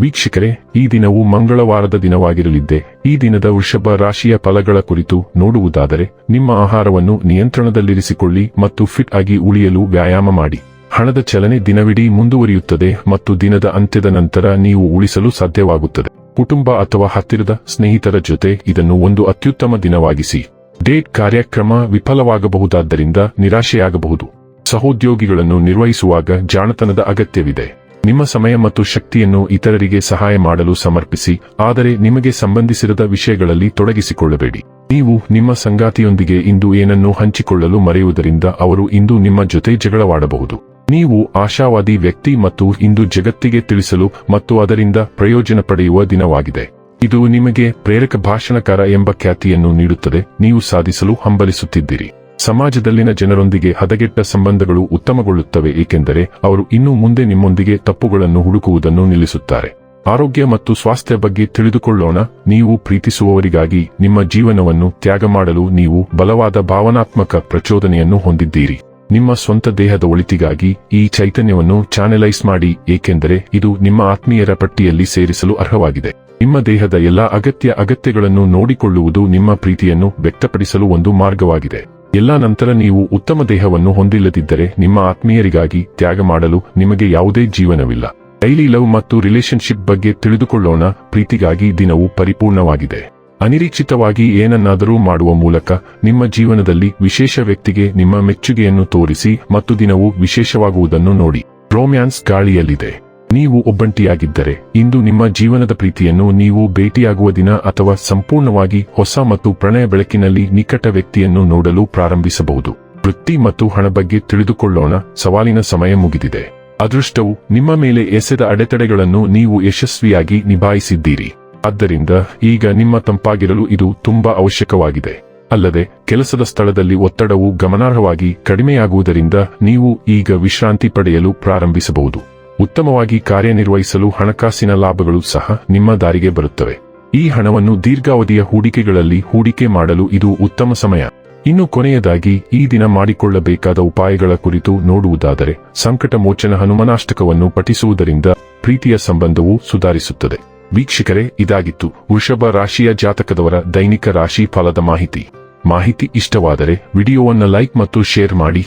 ವೀಕ್ಷಕರೇ, ಈ ದಿನವು ಮಂಗಳವಾರದ ದಿನವಾಗಿರಲಿದ್ದೆ, ಈ ದಿನದ ವೃಷಭ ರಾಶಿಯ ಫಲಗಳ ಕುರಿತು ನೋಡುವುದಾದರೆ, ನಿಮ್ಮ ಆಹಾರವನ್ನು ನಿಯಂತ್ರಣದಲ್ಲಿರಿಸಿಕೊಳ್ಳಿ ಮತ್ತು ಫಿಟ್ ಆಗಿ ಉಳಿಯಲು ವ್ಯಾಯಾಮ ಮಾಡಿ. ಹಣದ ಚಲನೆ ದಿನವಿಡೀ ಮುಂದುವರಿಯುತ್ತದೆ ಮತ್ತು ದಿನದ ಅಂತ್ಯದ ನಂತರ ನೀವು ಉಳಿಸಲು ಸಾಧ್ಯವಾಗುತ್ತದೆ. ಕುಟುಂಬ ಅಥವಾ ಹತ್ತಿರದ ಸ್ನೇಹಿತರ ಜೊತೆ ಇದನ್ನು ಒಂದು ಅತ್ಯುತ್ತಮ ದಿನವಾಗಿಸಿ. ಡೇಟ್ ಕಾರ್ಯಕ್ರಮ ವಿಫಲವಾಗಬಹುದಾದ್ದರಿಂದ ನಿರಾಶೆಯಾಗಬಹುದು. ಸಹೋದ್ಯೋಗಿಗಳನ್ನು ನಿರ್ವಹಿಸುವಾಗ ಜಾಣತನದ ಅಗತ್ಯವಿದೆ. ನಿಮ್ಮ ಸಮಯ ಮತ್ತು ಶಕ್ತಿಯನ್ನು ಇತರರಿಗೆ ಸಹಾಯ ಮಾಡಲು ಸಮರ್ಪಿಸಿ, ಆದರೆ ನಿಮಗೆ ಸಂಬಂಧಿಸಿರದ ವಿಷಯಗಳಲ್ಲಿ ತೊಡಗಿಸಿಕೊಳ್ಳಬೇಡಿ. ನೀವು ನಿಮ್ಮ ಸಂಗಾತಿಯೊಂದಿಗೆ ಇಂದು ಏನನ್ನು ಹಂಚಿಕೊಳ್ಳಲು ಮರೆಯುವುದರಿಂದ ಅವರು ಇಂದು ನಿಮ್ಮ ಜೊತೆ ಜಗಳವಾಡಬಹುದು. ನೀವು ಆಶಾವಾದಿ ವ್ಯಕ್ತಿ ಮತ್ತು ಇಂದು ಜಗತ್ತಿಗೆ ತಿಳಿಸಲು ಮತ್ತು ಅದರಿಂದ ಪ್ರಯೋಜನ ಪಡೆಯುವ ದಿನವಾಗಿದೆ. ಇದು ನಿಮಗೆ ಪ್ರೇರಕ ಭಾಷಣಕಾರ ಎಂಬ ಖ್ಯಾತಿಯನ್ನು ನೀಡುತ್ತದೆ. ನೀವು ಸಾಧಿಸಲು ಹಂಬಲಿಸುತ್ತಿದ್ದೀರಿ. ಸಮಾಜದಲ್ಲಿನ ಜನರೊಂದಿಗೆ ಹದಗೆಟ್ಟ ಸಂಬಂಧಗಳು ಉತ್ತಮಗೊಳ್ಳುತ್ತವೆ ಏಕೆಂದರೆ ಅವರು ಇನ್ನು ಮುಂದೆ ನಿಮ್ಮೊಂದಿಗೆ ತಪ್ಪುಗಳನ್ನು ಹುಡುಕುವುದನ್ನು ನಿಲ್ಲಿಸುತ್ತಾರೆ. ಆರೋಗ್ಯ ಮತ್ತು ಸ್ವಾಸ್ಥ್ಯ ಬಗ್ಗೆ ತಿಳಿದುಕೊಳ್ಳೋಣ. ನೀವು ಪ್ರೀತಿಸುವವರಿಗಾಗಿ ನಿಮ್ಮ ಜೀವನವನ್ನು ತ್ಯಾಗ ಮಾಡಲು ನೀವು ಬಲವಾದ ಭಾವನಾತ್ಮಕ ಪ್ರಚೋದನೆಯನ್ನು ಹೊಂದಿದ್ದೀರಿ. ನಿಮ್ಮ ಸ್ವಂತ ದೇಹದ ಒಳಿತಿಗಾಗಿ ಈ ಚೈತನ್ಯವನ್ನು ಚಾನೆಲೈಸ್ ಮಾಡಿ, ಏಕೆಂದರೆ ಇದು ನಿಮ್ಮ ಆತ್ಮೀಯರ ಪಟ್ಟಿಯಲ್ಲಿ ಸೇರಿಸಲು ಅರ್ಹವಾಗಿದೆ. ನಿಮ್ಮ ದೇಹದ ಎಲ್ಲಾ ಅಗತ್ಯ ಅಗತ್ಯಗಳನ್ನು ನೋಡಿಕೊಳ್ಳುವುದು ನಿಮ್ಮ ಪ್ರೀತಿಯನ್ನು ವ್ಯಕ್ತಪಡಿಸಲು ಒಂದು ಮಾರ್ಗವಾಗಿದೆ. ಎಲ್ಲಾ ನಂತರ ನೀವು ಉತ್ತಮ ದೇಹವನ್ನು ಹೊಂದಿಲ್ಲದಿದ್ದರೆ ನಿಮ್ಮ ಆತ್ಮೀಯರಿಗಾಗಿ ತ್ಯಾಗ ಮಾಡಲು ನಿಮಗೆ ಯಾವುದೇ ಜೀವನವಿಲ್ಲ. ಡೈಲಿ ಲವ್ ಮತ್ತು ರಿಲೇಶನ್ಶಿಪ್ ಬಗ್ಗೆ ತಿಳಿದುಕೊಳ್ಳೋಣ, ಪ್ರೀತಿಗಾಗಿ ದಿನವು ಪರಿಪೂರ್ಣವಾಗಿದೆ. ಅನಿರೀಕ್ಷಿತವಾಗಿ ಏನನ್ನಾದರೂ ಮಾಡುವ ಮೂಲಕ ನಿಮ್ಮ ಜೀವನದಲ್ಲಿ ವಿಶೇಷ ವ್ಯಕ್ತಿಗೆ ನಿಮ್ಮ ಮೆಚ್ಚುಗೆಯನ್ನು ತೋರಿಸಿ ಮತ್ತು ದಿನವು ವಿಶೇಷವಾಗುವುದನ್ನು ನೋಡಿ. ರೋಮ್ಯಾನ್ಸ್ ಗಾಳಿಯಲ್ಲಿದೆ. ನೀವು ಒಬ್ಬಂಟಿಯಾಗಿದ್ದರೆ, ಇಂದು ನಿಮ್ಮ ಜೀವನದ ಪ್ರೀತಿಯನ್ನು ನೀವು ಭೇಟಿಯಾಗುವ ದಿನ ಅಥವಾ ಸಂಪೂರ್ಣವಾಗಿ ಹೊಸ ಮತ್ತು ಪ್ರಣಯ ಬೆಳಕಿನಲ್ಲಿ ನಿಕಟ ವ್ಯಕ್ತಿಯನ್ನು ನೋಡಲು ಪ್ರಾರಂಭಿಸಬಹುದು. ವೃತ್ತಿ ಮತ್ತು ಹಣ ಬಗ್ಗೆ ತಿಳಿದುಕೊಳ್ಳೋಣ, ಸವಾಲಿನ ಸಮಯ ಮುಗಿದಿದೆ. ಅದೃಷ್ಟವು ನಿಮ್ಮ ಮೇಲೆ ಎಸೆದ ಅಡೆತಡೆಗಳನ್ನು ನೀವು ಯಶಸ್ವಿಯಾಗಿ ನಿಭಾಯಿಸಿದ್ದೀರಿ. ಆದ್ದರಿಂದ ಈಗ ನಿಮ್ಮ ತಂಪಾಗಿರಲು ಇದು ತುಂಬಾ ಅವಶ್ಯಕವಾಗಿದೆ. ಅಲ್ಲದೆ, ಕೆಲಸದ ಸ್ಥಳದಲ್ಲಿ ಒತ್ತಡವು ಗಮನಾರ್ಹವಾಗಿ ಕಡಿಮೆಯಾಗುವುದರಿಂದ ನೀವು ಈಗ ವಿಶ್ರಾಂತಿ ಪಡೆಯಲು ಪ್ರಾರಂಭಿಸಬಹುದು. ಉತ್ತಮವಾಗಿ ಕಾರ್ಯನಿರ್ವಹಿಸಲು ಹಣಕಾಸಿನ ಲಾಭಗಳು ಸಹ ನಿಮ್ಮ ದಾರಿಗೆ ಬರುತ್ತವೆ. ಈ ಹಣವನ್ನು ದೀರ್ಘಾವಧಿಯ ಹೂಡಿಕೆಗಳಲ್ಲಿ ಹೂಡಿಕೆ ಮಾಡಲು ಇದು ಉತ್ತಮ ಸಮಯ. ಇನ್ನು ಕೊನೆಯದಾಗಿ, ಈ ದಿನ ಮಾಡಿಕೊಳ್ಳಬೇಕಾದ ಉಪಾಯಗಳ ಕುರಿತು ನೋಡುವುದಾದರೆ, ಸಂಕಟ ಮೋಚನ ಹನುಮನಾಷ್ಟಕವನ್ನು ಪಠಿಸುವುದರಿಂದ ಪ್ರೀತಿಯ ಸಂಬಂಧವು ಸುಧಾರಿಸುತ್ತದೆ. ವೀಕ್ಷಕರೇ, ಇದಾಗಿತ್ತು ವೃಷಭ ರಾಶಿಯ ಜಾತಕದವರ ದೈನಿಕ ರಾಶಿ ಫಲದ ಮಾಹಿತಿ. ಮಾಹಿತಿ ಇಷ್ಟವಾದರೆ ವಿಡಿಯೋವನ್ನು ಲೈಕ್ ಮತ್ತು ಶೇರ್ ಮಾಡಿ.